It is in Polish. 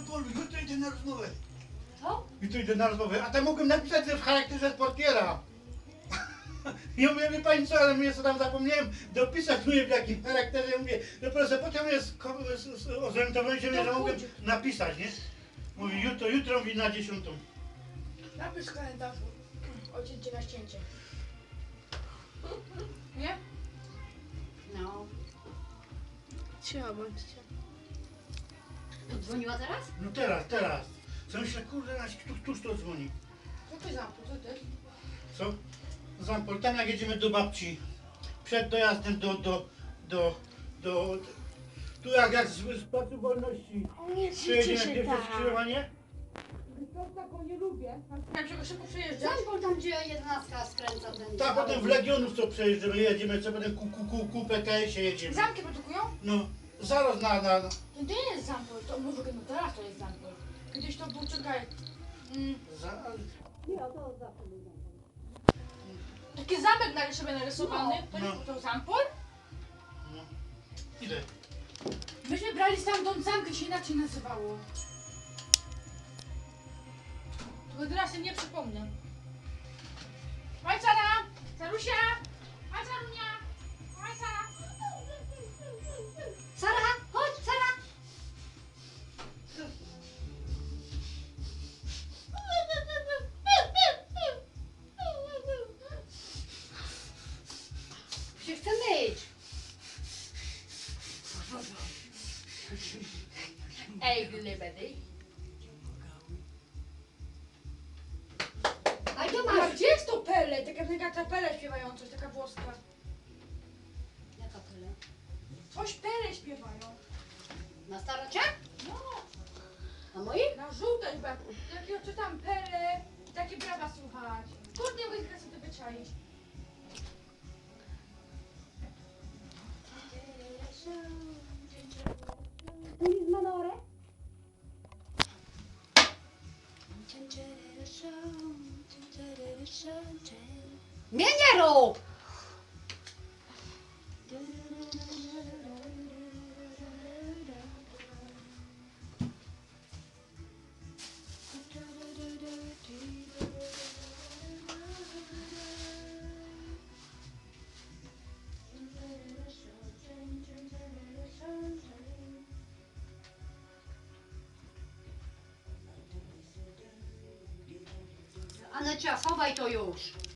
Paul, jutro idę na rozmowę. Co? Jutro idę na rozmowę, a tam mogłem napisać że w charakterze portiera. Ja mówię, wie pani co, ale mnie co tam zapomniałem dopisać, mówię w jakim charakterze, mówię, no proszę, potem jest, zorientowałem się, że mogłem napisać, nie? Mówi, jutro, jutro mówi na dziesiątą. Napisz w kalendarzu. Ojciec na ścięcie. Nie? No. Cicho bądźcie. Dzwoniła teraz? No teraz, teraz. Co myślę, kurde, naś- któż, któż to dzwoni? Co ty zamknął? Co ty? Co? Zampol, tam jak jedziemy do babci, przed dojazdem do, do, do, do, tu jak, jak z, z Placu Wolności, Nie przyjedziemy pierwsze skrzyżowanie, To taką nie lubię. Się go szybko przejeżdżać. Dzwoń tam, gdzie jedenastka skręca ten... tak, potem w Legionów co przejeżdżamy, jedziemy, co potem ku, ku, ku, ku PKS-ie jedziemy. Zamki produkują? No, zaraz na, na, na To nie jest zampol, to może no teraz to jest zampol. Kiedyś to był, czekaj, mm, za, Nie, to zawsze był dom. taki zamek na sobie narysowany. No. To nie No. był to zampol? no. Ile? Myśmy brali stamtąd zamki, się inaczej nazywało. Tylko teraz się nie przypomnę. Się chce myć. Ej, glibedy. A gdzie A masz? gdzie jest to Pele? Taka taka kapela śpiewają coś, taka włoska. Jaka tyle? Coś Pele śpiewają. Na starocie? No, Na mojej? na żółtej chyba. Jakiego czytam Pele, takie prawa słuchać. Kurde, teraz sobie wyczaić. Mnie nie rób! Anecia, chowaj to już.